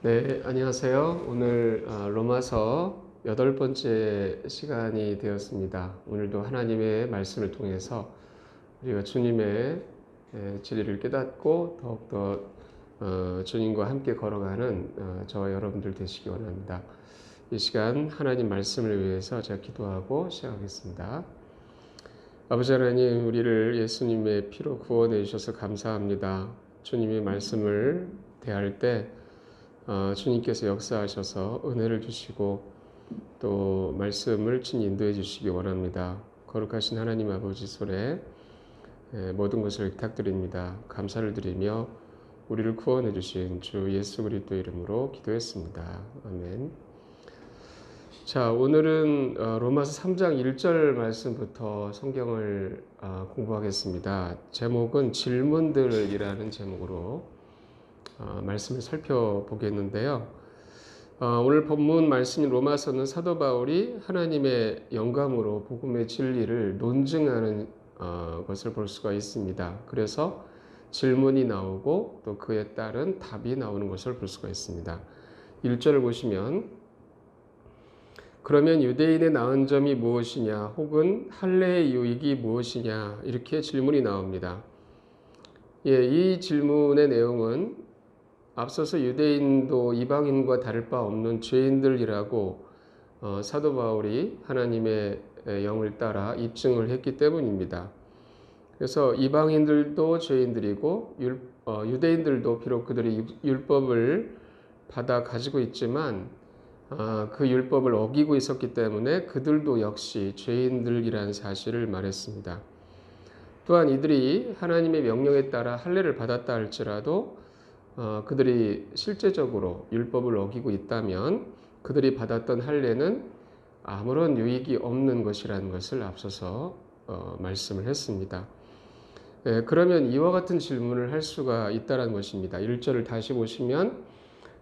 네, 안녕하세요. 오늘 아, 로마서 여덟 번째 시간이 되었습니다. 오늘도 하나님의 말씀을 통해서 우리가 주님의 에, 진리를 깨닫고 더욱더 어, 주님과 함께 걸어가는 어, 저와 여러분들 되시기 원합니다. 이 시간 하나님 말씀을 위해서 제가 기도하고 시작하겠습니다. 아버지 하나님, 우리를 예수님의 피로 구원해 주셔서 감사합니다. 주님의 말씀을 대할 때 어, 주님께서 역사하셔서 은혜를 주시고 또 말씀을 친 인도해 주시기 원합니다. 거룩하신 하나님 아버지 손에 예, 모든 것을 부탁드립니다. 감사를 드리며 우리를 구원해 주신 주 예수 그리스도 이름으로 기도했습니다. 아멘. 자, 오늘은 어, 로마서 3장 1절 말씀부터 성경을 어, 공부하겠습니다. 제목은 질문들이라는 제목으로 어, 말씀을 살펴보겠는데요. 오늘 본문 말씀인 로마서는 사도 바울이 하나님의 영감으로 복음의 진리를 논증하는 것을 볼 수가 있습니다. 그래서 질문이 나오고 또 그에 따른 답이 나오는 것을 볼 수가 있습니다. 1절을 보시면 그러면 유대인의 나은 점이 무엇이냐 혹은 할례의 유익이 무엇이냐 이렇게 질문이 나옵니다. 예, 이 질문의 내용은 앞서서 유대인도 이방인과 다를 바 없는 죄인들이라고 어, 사도 바울이 하나님의 영을 따라 입증을 했기 때문입니다. 그래서 이방인들도 죄인들이고 율, 어, 유대인들도 비록 그들이 율법을 받아 가지고 있지만 아, 그 율법을 어기고 있었기 때문에 그들도 역시 죄인들이라는 사실을 말했습니다. 또한 이들이 하나님의 명령에 따라 할례를 받았다 할지라도 어, 그들이 실제적으로 율법을 어기고 있다면 그들이 받았던 할례는 아무런 유익이 없는 것이라는 것을 앞서서 어, 말씀을 했습니다. 예, 그러면 이와 같은 질문을 할 수가 있다는 것입니다. 1절을 다시 보시면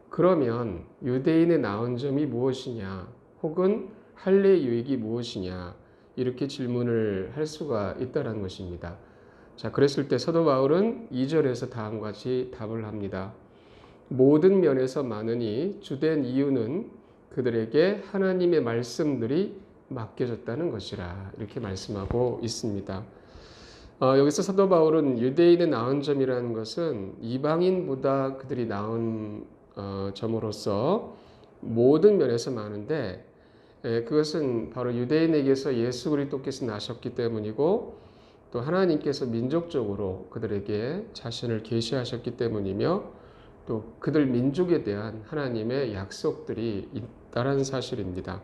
그러면 유대인의 나은 점이 무엇이냐 혹은 할례 유익이 무엇이냐 이렇게 질문을 할 수가 있다는 것입니다. 자, 그랬을 때 사도 바울은 2절에서 다음과 같이 답을 합니다. 모든 면에서 많으니 주된 이유는 그들에게 하나님의 말씀들이 맡겨졌다는 것이라 이렇게 말씀하고 있습니다. 어, 여기서 사도 바울은 유대인의 나은 점이라는 것은 이방인보다 그들이 나은 어, 점으로서 모든 면에서 많은데 예, 그것은 바로 유대인에게서 예수 그리스도께서 나셨기 때문이고 또 하나님께서 민족적으로 그들에게 자신을 계시하셨기 때문이며 또 그들 민족에 대한 하나님의 약속들이 있다는 사실입니다.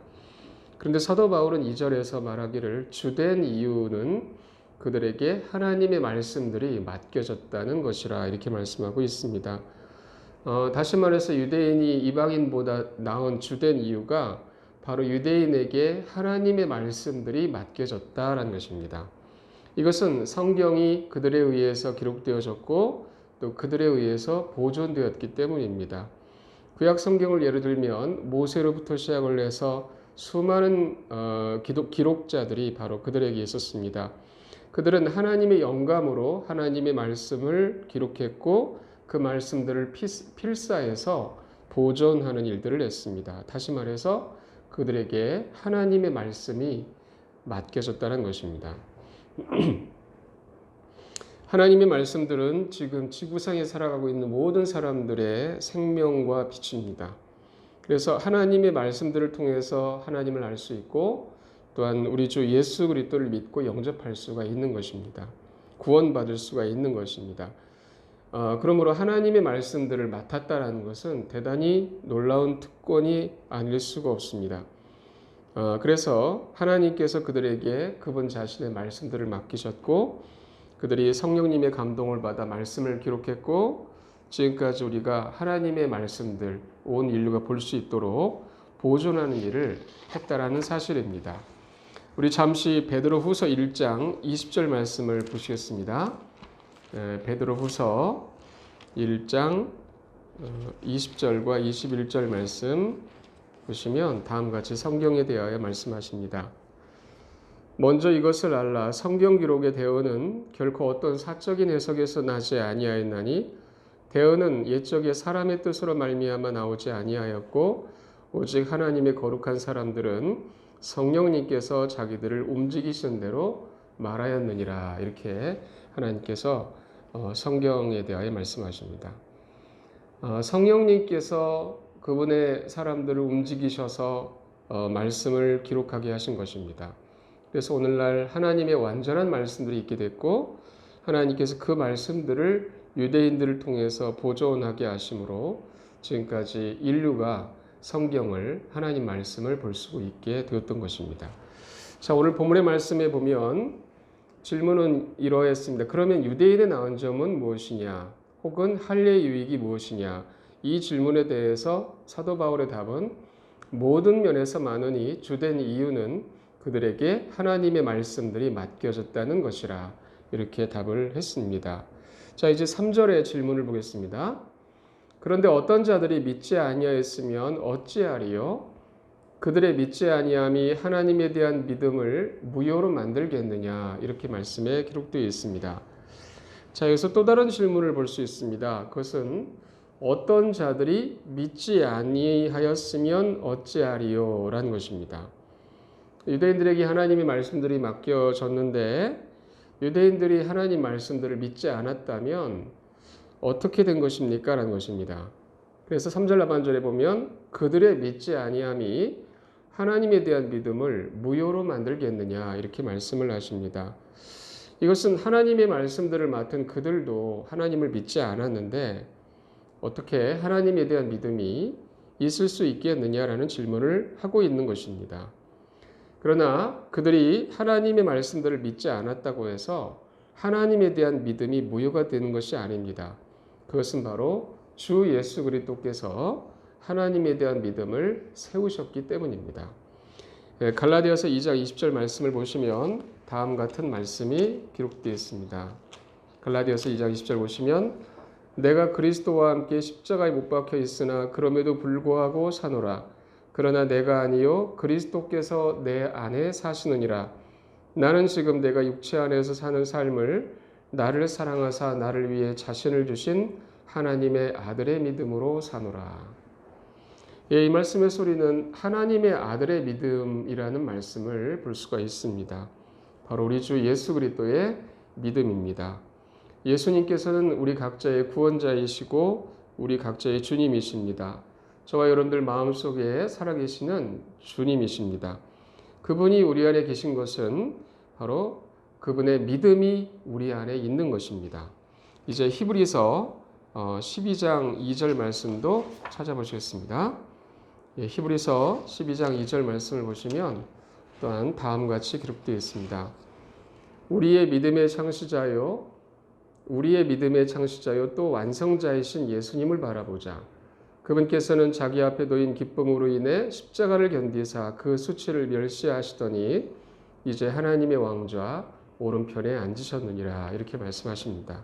그런데 사도 바울은 2절에서 말하기를 주된 이유는 그들에게 하나님의 말씀들이 맡겨졌다는 것이라 이렇게 말씀하고 있습니다. 어, 다시 말해서 유대인이 이방인보다 나은 주된 이유가 바로 유대인에게 하나님의 말씀들이 맡겨졌다라는 것입니다. 이것은 성경이 그들에 의해서 기록되어졌고 또 그들에 의해서 보존되었기 때문입니다. 구약 성경을 예를 들면 모세로부터 시작을 해서 수많은 어, 기록, 기록 자들이 바로 그들에게 있었습니다. 그들은 하나님의 영감으로 하나님의 말씀을 기록했고 그 말씀들을 필사해서 보존하는 일들을 했습니다. 다시 말해서 그들에게 하나님의 말씀이 맡겨졌다는 것입니다. 하나님의 말씀들은 지금 지구상에 살아가고 있는 모든 사람들의 생명과 빛입니다. 그래서 하나님의 말씀들을 통해서 하나님을 알 수 있고 또한 우리 주 예수 그리스도를 믿고 영접할 수가 있는 것입니다. 구원받을 수가 있는 것입니다. 어, 그러므로 하나님의 말씀들을 맡았다라는 것은 대단히 놀라운 특권이 아닐 수가 없습니다. 어, 그래서 하나님께서 그들에게 그분 자신의 말씀들을 맡기셨고 그들이 성령님의 감동을 받아 말씀을 기록했고 지금까지 우리가 하나님의 말씀들 온 인류가 볼 수 있도록 보존하는 일을 했다라는 사실입니다. 우리 잠시 베드로 후서 1장 20절 말씀을 보시겠습니다. 예, 베드로 후서 1장 20절과 어, 21절 말씀 보시면 다음과 같이 성경에 대하여 말씀하십니다. 먼저 이것을 알라 성경 기록의 대어는 결코 어떤 사적인 해석에서 나지 아니하였나니 대언은 옛적에 사람의 뜻으로 말미암아 나오지 아니하였고 오직 하나님의 거룩한 사람들은 성령님께서 자기들을 움직이신 대로 말하였느니라 이렇게 하나님께서 어, 성경에 대하여 말씀하십니다. 어, 성령님께서 그분의 사람들을 움직이셔서 어, 말씀을 기록하게 하신 것입니다. 그래서 오늘날 하나님의 완전한 말씀들이 있게 됐고 하나님께서 그 말씀들을 유대인들을 통해서 보존하게 하심으로 지금까지 인류가 성경을 하나님 말씀을 볼 수 있게 되었던 것입니다. 자, 오늘 본문의 말씀에 보면 질문은 이러했습니다. 그러면 유대인에 나온 점은 무엇이냐? 혹은 할례 유익이 무엇이냐? 이 질문에 대해서 사도 바울의 답은 모든 면에서 많으니 주된 이유는 그들에게 하나님의 말씀들이 맡겨졌다는 것이라 이렇게 답을 했습니다. 자, 이제 3절의 질문을 보겠습니다. 그런데 어떤 자들이 믿지 아니하였으면 어찌하리요? 그들의 믿지 아니함이 하나님에 대한 믿음을 무효로 만들겠느냐 이렇게 말씀에 기록되어 있습니다. 자 여기서 또 다른 질문을 볼 수 있습니다. 그것은 어떤 자들이 믿지 아니하였으면 어찌하리요 라는 것입니다. 유대인들에게 하나님의 말씀들이 맡겨졌는데 유대인들이 하나님 말씀들을 믿지 않았다면 어떻게 된 것입니까? 라는 것입니다. 그래서 3절 하반절에 보면 그들의 믿지 아니함이 하나님에 대한 믿음을 무효로 만들겠느냐 이렇게 말씀을 하십니다. 이것은 하나님의 말씀들을 맡은 그들도 하나님을 믿지 않았는데 어떻게 하나님에 대한 믿음이 있을 수 있겠느냐라는 질문을 하고 있는 것입니다. 그러나 그들이 하나님의 말씀들을 믿지 않았다고 해서 하나님에 대한 믿음이 무효가 되는 것이 아닙니다. 그것은 바로 주 예수 그리스도께서 하나님에 대한 믿음을 세우셨기 때문입니다. 예, 갈라디아서 2장 20절 말씀을 보시면 다음 같은 말씀이 기록되어 있습니다. 갈라디아서 2장 20절 보시면 내가 그리스도와 함께 십자가에 못 박혀 있으나 그럼에도 불구하고 사노라. 그러나 내가 아니요 그리스도께서 내 안에 사시느니라. 나는 지금 내가 육체 안에서 사는 삶을 나를 사랑하사 나를 위해 자신을 주신 하나님의 아들의 믿음으로 사노라. 예, 이 말씀의 소리는 하나님의 아들의 믿음이라는 말씀을 볼 수가 있습니다. 바로 우리 주 예수 그리스도의 믿음입니다. 예수님께서는 우리 각자의 구원자이시고 우리 각자의 주님이십니다. 저와 여러분들 마음속에 살아계시는 주님이십니다. 그분이 우리 안에 계신 것은 바로 그분의 믿음이 우리 안에 있는 것입니다. 이제 히브리서 12장 어, 2절 말씀도 찾아보시겠습니다. 예, 히브리서 12장 2절 말씀을 보시면 또한 다음과 같이 기록되어 있습니다. 우리의 믿음의 창시자요 우리의 믿음의 창시자요 또 완성자이신 예수님을 바라보자. 그분께서는 자기 앞에 놓인 기쁨으로 인해 십자가를 견디사 그 수치를 멸시하시더니 이제 하나님의 왕좌 오른편에 앉으셨느니라 이렇게 말씀하십니다.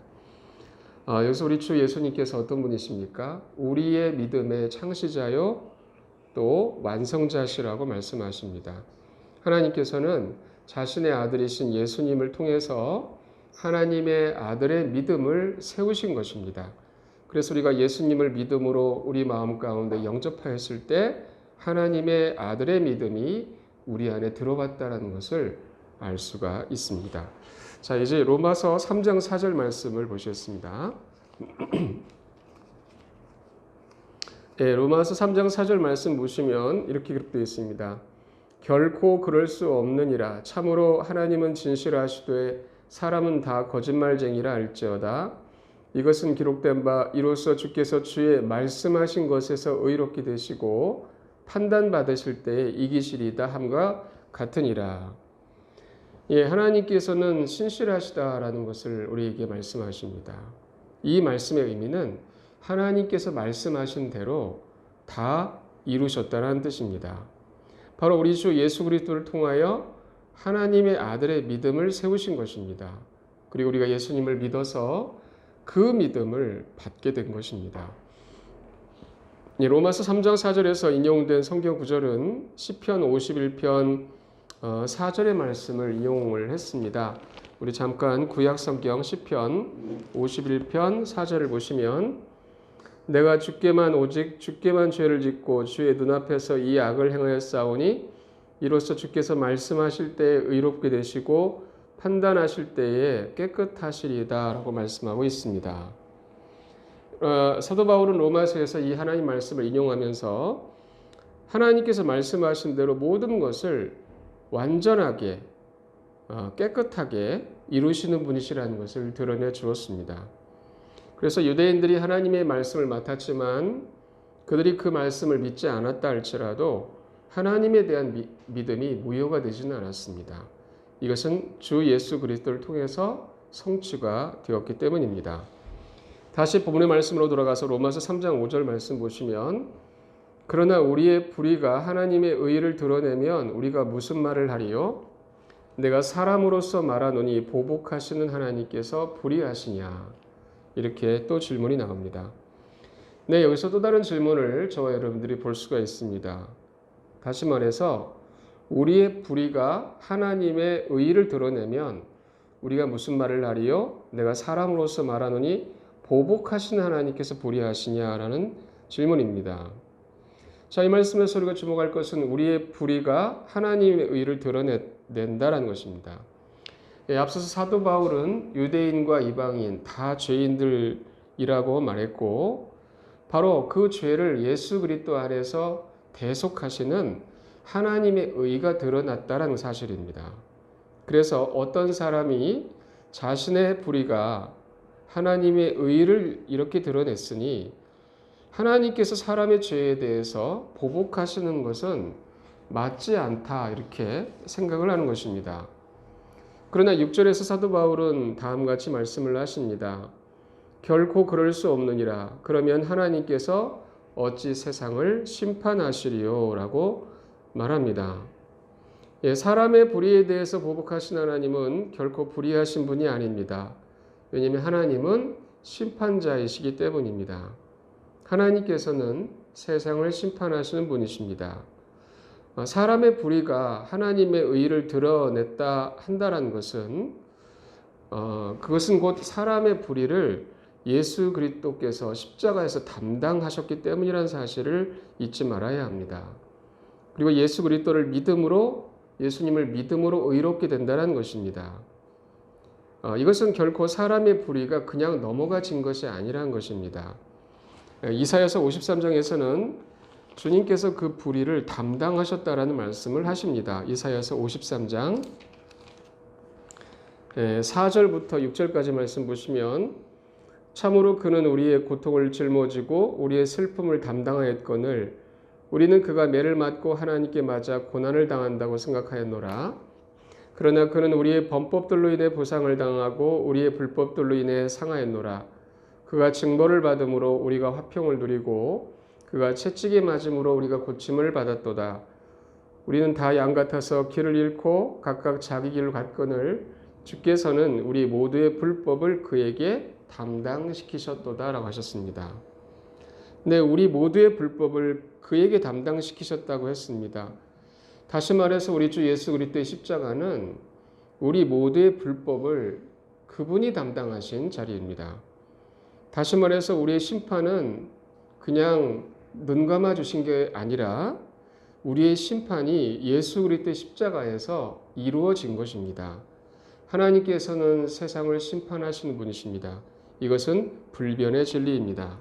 아, 여기서 우리 주 예수님께서 어떤 분이십니까? 우리의 믿음의 창시자요 또 완성자시라고 말씀하십니다. 하나님께서는 자신의 아들이신 예수님을 통해서 하나님의 아들의 믿음을 세우신 것입니다. 그래서 우리가 예수님을 믿음으로 우리 마음 가운데 영접하였을 때 하나님의 아들의 믿음이 우리 안에 들어왔다는 것을 알 수가 있습니다. 자, 이제 로마서 3장 4절 말씀을 보셨습니다. 예, 로마서 3장 4절 말씀 보시면 이렇게 기록되어 있습니다. 결코 그럴 수 없느니라 참으로 하나님은 진실하시되 사람은 다 거짓말쟁이라 알지어다 이것은 기록된 바 이로써 주께서 주의 말씀하신 것에서 의롭게 되시고 판단 받으실 때에 이기시리다 함과 같으니라. 예, 하나님께서는 신실하시다라는 것을 우리에게 말씀하십니다. 이 말씀의 의미는 하나님께서 말씀하신 대로 다 이루셨다는 뜻입니다. 바로 우리 주 예수 그리스도를 통하여 하나님의 아들의 믿음을 세우신 것입니다. 그리고 우리가 예수님을 믿어서 그 믿음을 받게 된 것입니다. 로마서 3장 4절에서 인용된 성경 구절은 시편 51편 4절의 말씀을 인용을 했습니다. 우리 잠깐 구약 성경 시편 51편 4절을 보시면 내가 주께만 오직 주께만 죄를 짓고 주의 눈앞에서 이 악을 행하였사오니 이로써 주께서 말씀하실 때 의롭게 되시고 판단하실 때에 깨끗하시리다라고 말씀하고 있습니다. 어, 사도 바울은 로마서에서 이 하나님 말씀을 인용하면서 하나님께서 말씀하신 대로 모든 것을 완전하게 어, 깨끗하게 이루시는 분이시라는 것을 드러내 주었습니다. 그래서 유대인들이 하나님의 말씀을 맡았지만 그들이 그 말씀을 믿지 않았다 할지라도 하나님에 대한 미, 믿음이 무효가 되지는 않았습니다. 이것은 주 예수 그리스도를 통해서 성취가 되었기 때문입니다. 다시 본문의 말씀으로 돌아가서 로마서 3장 5절 말씀 보시면 그러나 우리의 불의가 하나님의 의를 드러내면 우리가 무슨 말을 하리요? 내가 사람으로서 말하노니 보복하시는 하나님께서 불의하시냐? 이렇게 또 질문이 나옵니다. 네, 여기서 또 다른 질문을 저와 여러분들이 볼 수가 있습니다. 다시 말해서 우리의 불의가 하나님의 의를 드러내면 우리가 무슨 말을 하리요? 내가 사람으로서 말하노니 보복하신 하나님께서 불의하시냐라는 질문입니다. 자, 이 말씀에서 우리가 주목할 것은 우리의 불의가 하나님의 의를 드러낸다라는 것입니다. 예, 앞서서 사도 바울은 유대인과 이방인 다 죄인들이라고 말했고 바로 그 죄를 예수 그리스도 안에서 대속하시는 하나님의 의가 드러났다라는 사실입니다. 그래서 어떤 사람이 자신의 불의가 하나님의 의를 이렇게 드러냈으니 하나님께서 사람의 죄에 대해서 보복하시는 것은 맞지 않다 이렇게 생각을 하는 것입니다. 그러나 6절에서 사도 바울은 다음 같이 말씀을 하십니다. 결코 그럴 수 없느니라. 그러면 하나님께서 어찌 세상을 심판하시리요라고 말합니다. 예, 사람의 불의에 대해서 보복하신 하나님은 결코 불의하신 분이 아닙니다. 왜냐하면 하나님은 심판자이시기 때문입니다. 하나님께서는 세상을 심판하시는 분이십니다. 어, 사람의 불의가 하나님의 의를 드러냈다 한다라는 것은 어, 그것은 곧 사람의 불의를 예수 그리스도께서 십자가에서 담당하셨기 때문이라는 사실을 잊지 말아야 합니다. 그리고 예수 그리스도를 믿음으로 예수님을 믿음으로 의롭게 된다는 것입니다. 어, 이것은 결코 사람의 불의가 그냥 넘어가진 것이 아니라는 것입니다. 이사야서 53장에서는 주님께서 그 불의를 담당하셨다라는 말씀을 하십니다. 이사야서 53장 4절부터 6절까지 말씀 보시면 참으로 그는 우리의 고통을 짊어지고 우리의 슬픔을 담당하였거늘 우리는 그가 매를 맞고 하나님께 맞아 고난을 당한다고 생각하였노라. 그러나 그는 우리의 범법들로 인해 보상을 당하고 우리의 불법들로 인해 상하였노라. 그가 징벌을 받음으로 우리가 화평을 누리고 그가 채찍에 맞음으로 우리가 고침을 받았도다. 우리는 다 양 같아서 길을 잃고 각각 자기 길을 갔거늘 주께서는 우리 모두의 불법을 그에게 담당시키셨도다라고 하셨습니다. 네, 우리 모두의 불법을 그에게 담당시키셨다고 했습니다. 다시 말해서 우리 주 예수 그리스도의 십자가는 우리 모두의 불법을 그분이 담당하신 자리입니다. 다시 말해서 우리의 심판은 그냥 눈 감아 주신 게 아니라 우리의 심판이 예수 그리스도의 십자가에서 이루어진 것입니다. 하나님께서는 세상을 심판하시는 분이십니다. 이것은 불변의 진리입니다.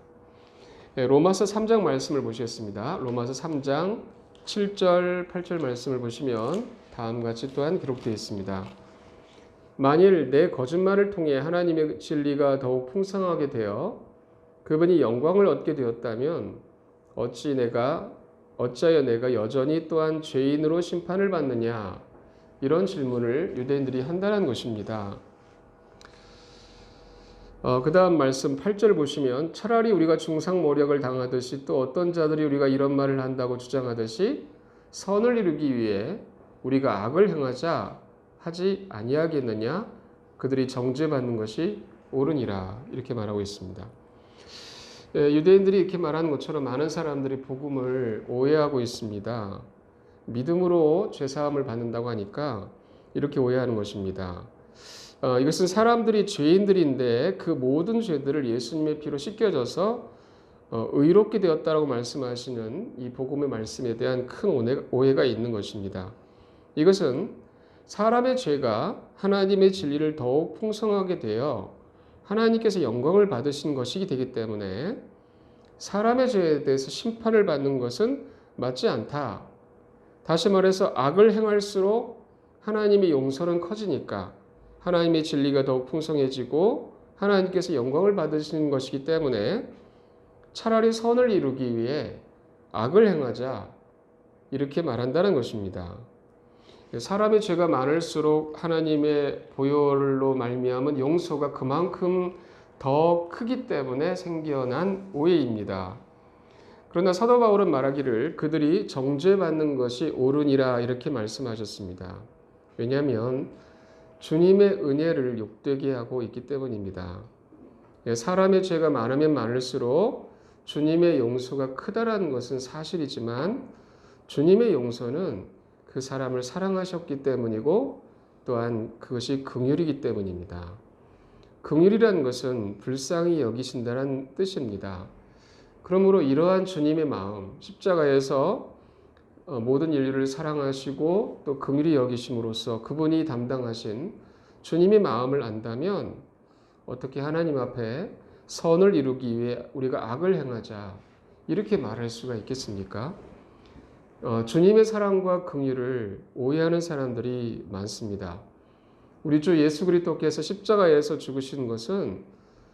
네, 로마서 3장 말씀을 보시겠습니다. 로마서 3장 7절, 8절 말씀을 보시면 다음 같이 또한 기록되어 있습니다. 만일 내 거짓말을 통해 하나님의 진리가 더욱 풍성하게 되어 그분이 영광을 얻게 되었다면 어찌 내가 어찌하여 내가 여전히 또한 죄인으로 심판을 받느냐 이런 질문을 유대인들이 한다는 것입니다. 어, 그 다음 말씀 8절 보시면 차라리 우리가 중상모략을 당하듯이 또 어떤 자들이 우리가 이런 말을 한다고 주장하듯이 선을 이루기 위해 우리가 악을 행하자 하지 아니하겠느냐 그들이 정죄받는 것이 옳으니라 이렇게 말하고 있습니다. 예, 유대인들이 이렇게 말하는 것처럼 많은 사람들이 복음을 오해하고 있습니다. 믿음으로 죄 사함을 받는다고 하니까 이렇게 오해하는 것입니다. 어, 이것은 사람들이 죄인들인데 그 모든 죄들을 예수님의 피로 씻겨져서 어, 의롭게 되었다라고 말씀하시는 이 복음의 말씀에 대한 큰 오해, 오해가 있는 것입니다. 이것은 사람의 죄가 하나님의 진리를 더욱 풍성하게 되어 하나님께서 영광을 받으신 것이기 되기 때문에 사람의 죄에 대해서 심판을 받는 것은 맞지 않다. 다시 말해서 악을 행할수록 하나님의 용서는 커지니까 하나님의 진리가 더욱 풍성해지고 하나님께서 영광을 받으시는 것이기 때문에 차라리 선을 이루기 위해 악을 행하자 이렇게 말한다는 것입니다. 사람의 죄가 많을수록 하나님의 보혈로 말미암은 용서가 그만큼 더 크기 때문에 생겨난 오해입니다. 그러나 사도 바울은 말하기를 그들이 정죄받는 것이 옳으니라 이렇게 말씀하셨습니다. 왜냐하면 주님의 은혜를 욕되게 하고 있기 때문입니다. 예, 사람의 죄가 많으면 많을수록 주님의 용서가 크다라는 것은 사실이지만 주님의 용서는 그 사람을 사랑하셨기 때문이고 또한 그것이 긍휼이기 때문입니다. 긍휼이라는 것은 불쌍히 여기신다는 뜻입니다. 그러므로 이러한 주님의 마음, 십자가에서 어, 모든 인류를 사랑하시고 또 긍휼히 여기심으로써 그분이 담당하신 주님의 마음을 안다면 어떻게 하나님 앞에 선을 이루기 위해 우리가 악을 행하자 이렇게 말할 수가 있겠습니까? 어, 주님의 사랑과 긍휼을 오해하는 사람들이 많습니다. 우리 주 예수 그리스도께서 십자가에서 죽으신 것은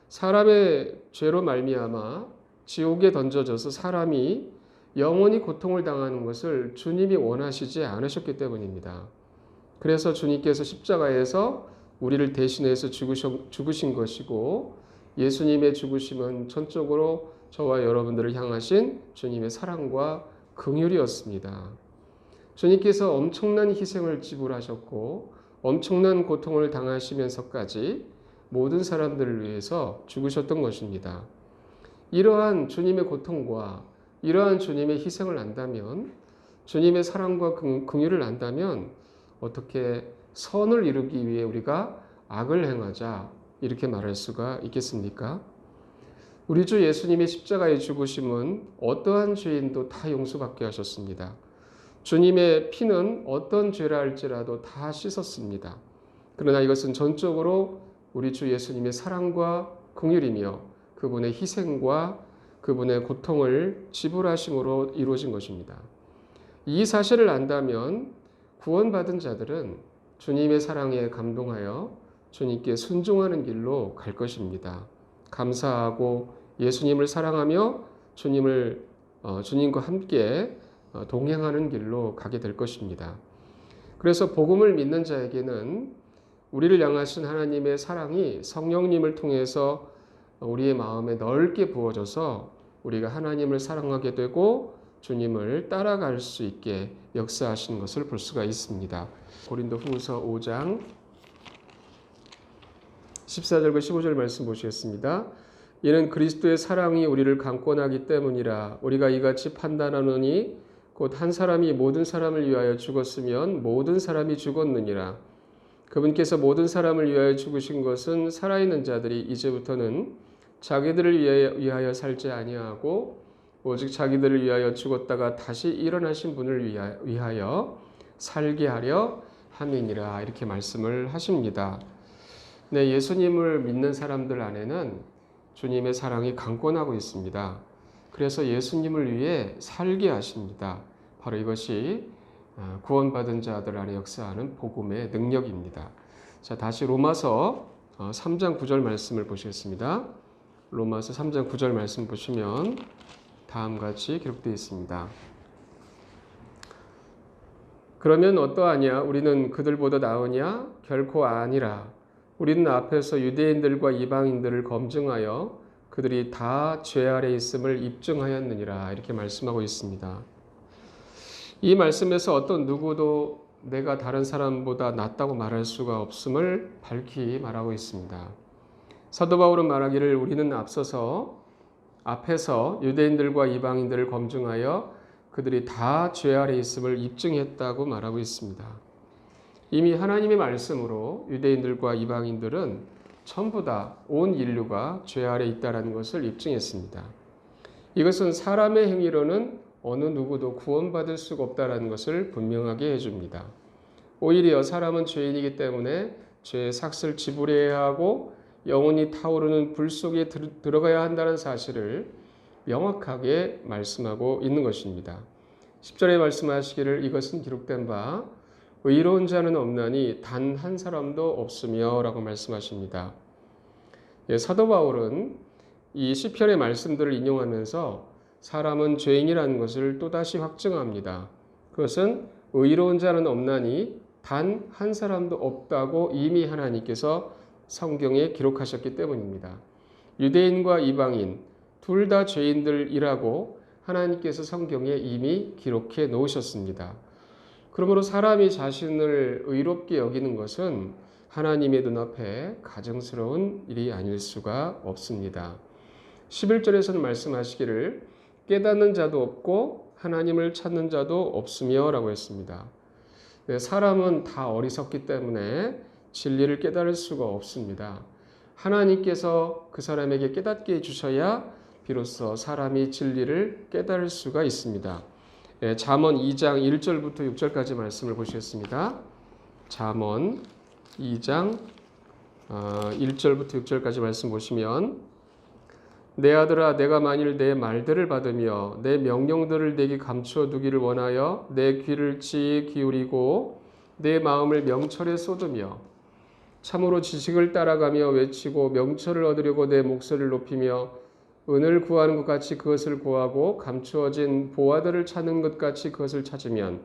사람의 죄로 말미암아 지옥에 던져져서 사람이 영원히 고통을 당하는 것을 주님이 원하시지 않으셨기 때문입니다. 그래서 주님께서 십자가에서 우리를 대신해서 죽으신 것이고 예수님의 죽으심은 전적으로 저와 여러분들을 향하신 주님의 사랑과 긍휼이었습니다. 주님께서 엄청난 희생을 지불하셨고 엄청난 고통을 당하시면서까지 모든 사람들을 위해서 죽으셨던 것입니다. 이러한 주님의 고통과 이러한 주님의 희생을 안다면 주님의 사랑과 긍휼을 안다면 어떻게 선을 이루기 위해 우리가 악을 행하자 이렇게 말할 수가 있겠습니까? 우리 주 예수님의 십자가의 죽으심은 어떠한 죄인도 다 용서받게 하셨습니다. 주님의 피는 어떤 죄라 할지라도 다 씻었습니다. 그러나 이것은 전적으로 우리 주 예수님의 사랑과 긍휼이며 그분의 희생과 그분의 고통을 지불하심으로 이루어진 것입니다. 이 사실을 안다면 구원받은 자들은 주님의 사랑에 감동하여 주님께 순종하는 길로 갈 것입니다. 감사하고 예수님을 사랑하며 주님을 어, 주님과 함께 어, 동행하는 길로 가게 될 것입니다. 그래서 복음을 믿는 자에게는 우리를 향하신 하나님의 사랑이 성령님을 통해서 우리의 마음에 넓게 부어져서 우리가 하나님을 사랑하게 되고 주님을 따라갈 수 있게 역사하신 것을 볼 수가 있습니다. 고린도 후서 5장 14절과 15절 말씀 보시겠습니다. 이는 그리스도의 사랑이 우리를 강권하기 때문이라 우리가 이같이 판단하노니 곧 한 사람이 모든 사람을 위하여 죽었으면 모든 사람이 죽었느니라. 그분께서 모든 사람을 위하여 죽으신 것은 살아있는 자들이 이제부터는 자기들을 위하여, 살지 아니하고 오직 자기들을 위하여 죽었다가 다시 일어나신 분을 위하여 살게 하려 함이니라 이렇게 말씀을 하십니다. 네, 예수님을 믿는 사람들 안에는 주님의 사랑이 강권하고 있습니다. 그래서 예수님을 위해 살게 하십니다. 바로 이것이 어, 구원받은 자들 안에 역사하는 복음의 능력입니다. 자, 다시 로마서 3장 어, 9절 말씀을 보시겠습니다. 로마서 3장 9절 말씀 보시면 다음 같이 기록되어 있습니다. 그러면 어떠하냐? 우리는 그들보다 나으냐? 결코 아니라. 우리는 앞에서 유대인들과 이방인들을 검증하여 그들이 다 죄 아래 있음을 입증하였느니라 이렇게 말씀하고 있습니다. 이 말씀에서 어떤 누구도 내가 다른 사람보다 낫다고 말할 수가 없음을 밝히 말하고 있습니다. 사도 바울은 말하기를 우리는 앞서서 앞에서 유대인들과 이방인들을 검증하여 그들이 다 죄 아래 있음을 입증했다고 말하고 있습니다. 이미 하나님의 말씀으로 유대인들과 이방인들은 전부 다 온 인류가 죄 아래 있다라는 것을 입증했습니다. 이것은 사람의 행위로는 어느 누구도 구원받을 수가 없다라는 것을 분명하게 해줍니다. 오히려 사람은 죄인이기 때문에 죄의 삭슬 지불해야 하고 영원히 타오르는 불 속에 들, 들어가야 한다는 사실을 명확하게 말씀하고 있는 것입니다. 10절에 말씀하시기를 이것은 기록된 바 의로운 자는 없나니 단 한 사람도 없으며 라고 말씀하십니다. 예, 사도 바울은 이 시편의 말씀들을 인용하면서 사람은 죄인이라는 것을 또다시 확증합니다. 그것은 의로운 자는 없나니 단 한 사람도 없다고 이미 하나님께서 성경에 기록하셨기 때문입니다. 유대인과 이방인 둘 다 죄인들이라고 하나님께서 성경에 이미 기록해 놓으셨습니다. 그러므로 사람이 자신을 의롭게 여기는 것은 하나님의 눈앞에 가정스러운 일이 아닐 수가 없습니다. 11절에서는 말씀하시기를 깨닫는 자도 없고 하나님을 찾는 자도 없으며 라고 했습니다. 네, 사람은 다 어리석기 때문에 진리를 깨달을 수가 없습니다. 하나님께서 그 사람에게 깨닫게 해주셔야 비로소 사람이 진리를 깨달을 수가 있습니다. 네, 잠언 2장 1절부터 6절까지 말씀을 보시겠습니다. 잠언 2장 1절부터 어, 6절까지 말씀 보시면 내 아들아 내가 만일 내 말들을 받으며 내 명령들을 내게 감추어 두기를 원하여 내 귀를 지혜 기울이고 내 마음을 명철에 쏟으며 참으로 지식을 따라가며 외치고 명철을 얻으려고 내 목소리를 높이며 은을 구하는 것 같이 그것을 구하고 감추어진 보화들을 찾는 것 같이 그것을 찾으면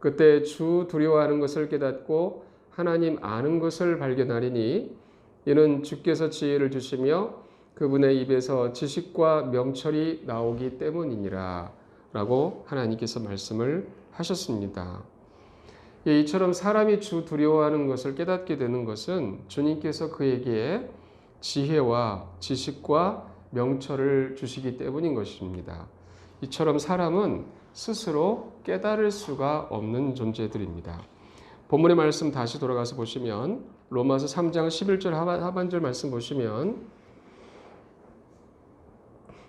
그때 주 두려워하는 것을 깨닫고 하나님 아는 것을 발견하리니 이는 주께서 지혜를 주시며 그분의 입에서 지식과 명철이 나오기 때문이니라 라고 하나님께서 말씀을 하셨습니다. 예, 이처럼 사람이 주 두려워하는 것을 깨닫게 되는 것은 주님께서 그에게 지혜와 지식과 명철을 주시기 때문인 것입니다. 이처럼 사람은 스스로 깨달을 수가 없는 존재들입니다. 본문의 말씀 다시 돌아가서 보시면 로마서 3장 11절 하반절 말씀 보시면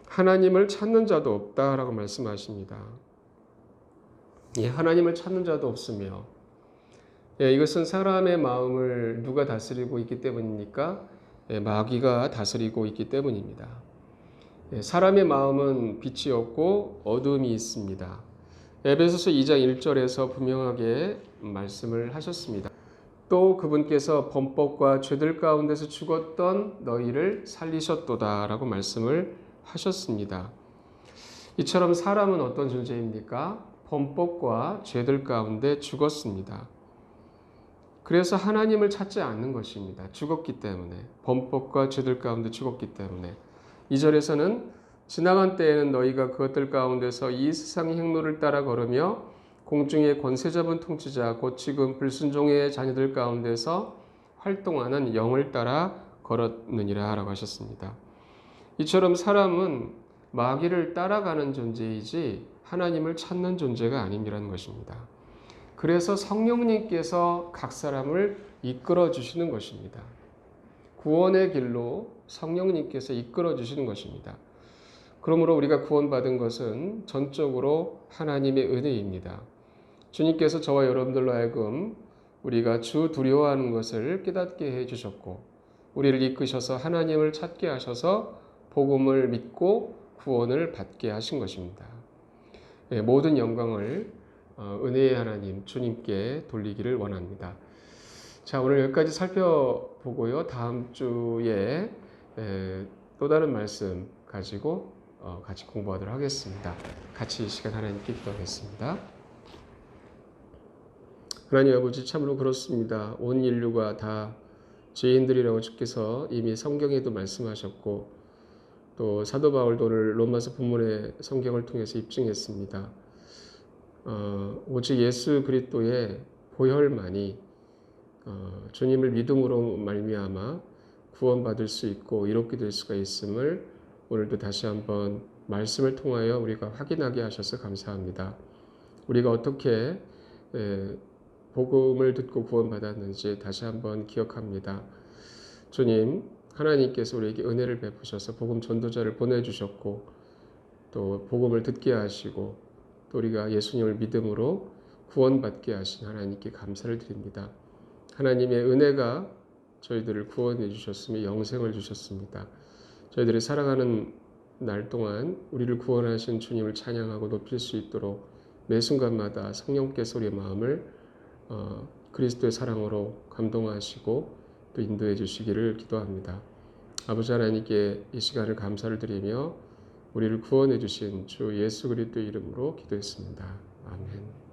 하나님을 찾는 자도 없다라고 말씀하십니다. 예, 하나님을 찾는 자도 없으며 예, 이것은 사람의 마음을 누가 다스리고 있기 때문입니까? 예, 마귀가 다스리고 있기 때문입니다. 예, 사람의 마음은 빛이 없고 어둠이 있습니다. 에베소서 2장 1절에서 분명하게 말씀을 하셨습니다. 또 그분께서 범법과 죄들 가운데서 죽었던 너희를 살리셨도다라고 말씀을 하셨습니다. 이처럼 사람은 어떤 존재입니까? 범법과 죄들 가운데 죽었습니다. 그래서 하나님을 찾지 않는 것입니다. 죽었기 때문에. 범법과 죄들 가운데 죽었기 때문에. 이절에서는 지나간 때에는 너희가 그것들 가운데서 이 세상의 행로를 따라 걸으며 공중의 권세 잡은 통치자 곧 지금 불순종의 자녀들 가운데서 활동하는 영을 따라 걸었느니라 라고 하셨습니다. 이처럼 사람은 마귀를 따라가는 존재이지 하나님을 찾는 존재가 아님이라는 것입니다. 그래서 성령님께서 각 사람을 이끌어 주시는 것입니다. 구원의 길로 성령님께서 이끌어 주시는 것입니다. 그러므로 우리가 구원받은 것은 전적으로 하나님의 은혜입니다. 주님께서 저와 여러분들로 하여금 우리가 주 두려워하는 것을 깨닫게 해 주셨고, 우리를 이끄셔서 하나님을 찾게 하셔서 복음을 믿고 구원을 받게 하신 것입니다. 예, 모든 영광을 어, 은혜의 하나님 주님께 돌리기를 원합니다. 자 오늘 여기까지 살펴보고요. 다음 주에 예, 또 다른 말씀 가지고 어, 같이 공부하도록 하겠습니다. 같이 이 시간 하나님께 기도하겠습니다. 하나님 아버지 참으로 그렇습니다. 온 인류가 다 죄인들이라고 주께서 이미 성경에도 말씀하셨고 또 사도 바울도 오늘 로마서 본문의 성경을 통해서 입증했습니다. 어, 오직 예수 그리스도의 보혈만이 어, 주님을 믿음으로 말미암아 구원받을 수 있고 이롭게 될 수가 있음을 오늘도 다시 한번 말씀을 통하여 우리가 확인하게 하셔서 감사합니다. 우리가 어떻게 에, 복음을 듣고 구원받았는지 다시 한번 기억합니다. 주님, 하나님께서 우리에게 은혜를 베푸셔서 복음 전도자를 보내주셨고 또 복음을 듣게 하시고 또 우리가 예수님을 믿음으로 구원받게 하신 하나님께 감사를 드립니다. 하나님의 은혜가 저희들을 구원해 주셨으며 영생을 주셨습니다. 저희들이 살아가는 날 동안 우리를 구원하신 주님을 찬양하고 높일 수 있도록 매 순간마다 성령께서 우리의 마음을 어, 그리스도의 사랑으로 감동하시고 또 인도해 주시기를 기도합니다. 아버지 하나님께 이 시간을 감사를 드리며 우리를 구원해 주신 주 예수 그리스도의 이름으로 기도했습니다. 아멘.